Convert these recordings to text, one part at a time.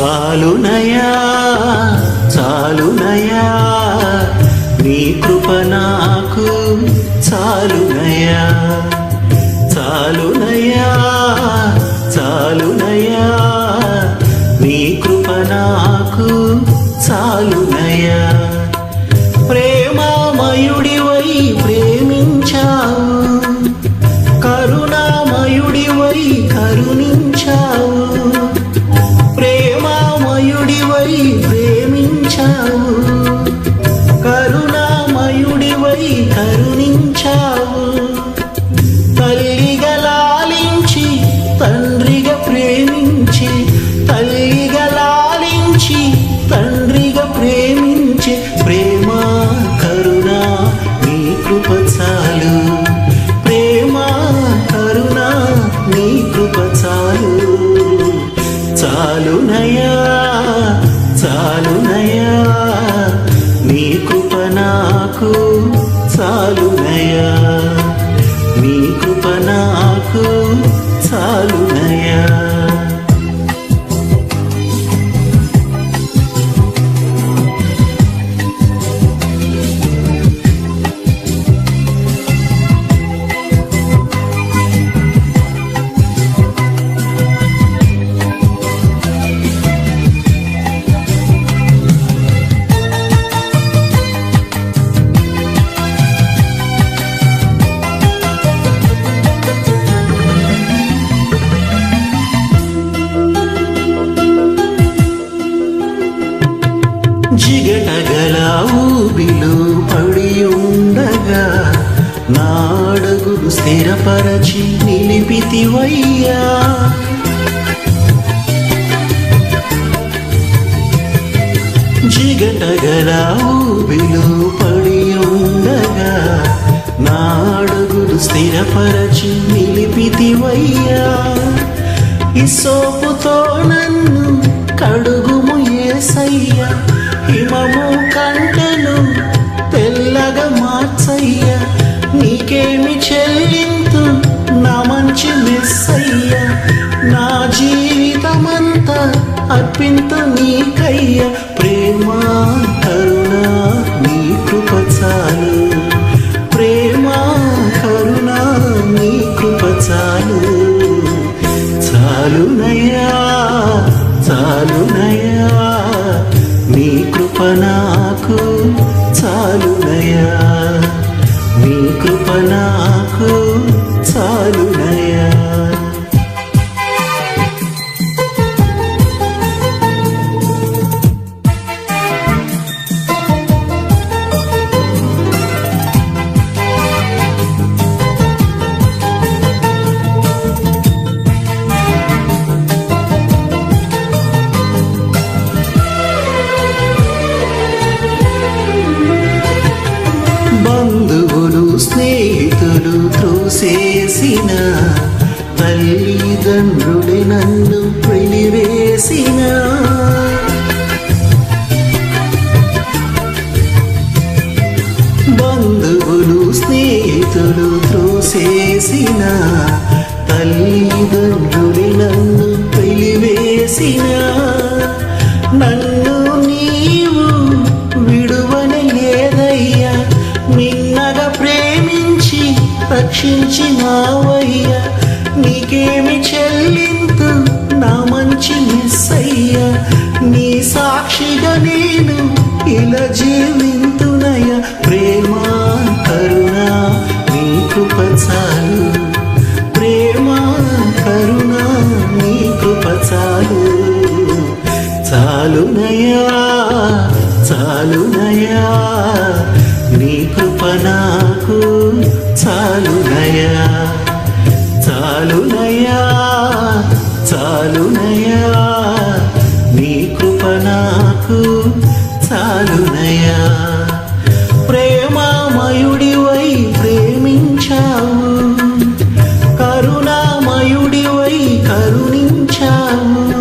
చాలునయా చాలునయా నీ కృప నాకు చాలునయా చాలునయా చాలునయా నీ కృప నాకు చాలునయా. ప్రేమామయుడివై ప్రేమించావు కరుణామయుడివై కరుణి జిగటగల ఊబిలు పడి ఉండగా నాడగులు స్థిరపరచి నిలిపితివయ్యా. జిగటగల ఊబిలు పడి ఉండగా నాడగులు స్థిరపరచి నిలిపితివయ్యా. ఇసోపుతో నన్ను కడుగుము ఏసయ్యా. హిమము కంటెను తెల్లగా మార్చయ్య. నీకేమి చెల్లింతు నా మంచి మెస్సయ్య. నా జీవితమంతా అర్పింతు నీకయ్య. ప్రేమ కరుణ కృప చేసిన తల్లిదండ్రుడి నన్ను పిలివేసిన బంధువులు స్నేహితులు త్రోసేసిన తల్లిదండ్రుడి నన్ను పిలివేసిన నన్ను రక్షించినావయ్యా నీకేమి చెల్లింతు నా మంచి మిస్ అయ్యా నీ సాక్షిగా నేను ఇలా జీవింతునయ్యా. ప్రేమ కరుణ నీ కృప చాలు. ప్రేమ కరుణ నీ కృప చాలు. చాలునయా చాలునయా నీ కృప నాకు చాలునయా చాలునయా చాలు చాలునయా నీ కృప నాకు చాలునయా ప్రేమామయుడివై ప్రేమించావు కరుణామయుడివై కరుణించావు.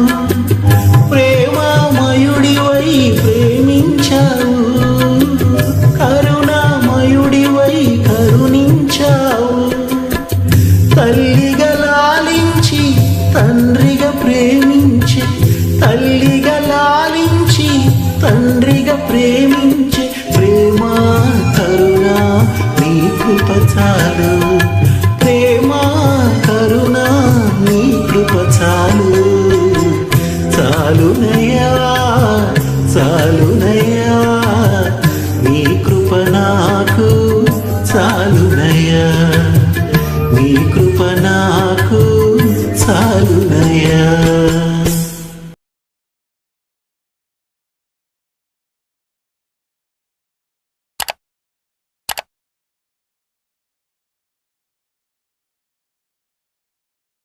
తల్లిగా లాలించి తండ్రిగా ప్రేమించి తల్లిగా లాలించి తండ్రిగా ప్రేమించి ప్రేమ కరుణ నీ కృప చాలు. ప్రేమ కరుణ నీ కృప చాలు. నీ కృప నాకు చాలునయ్యా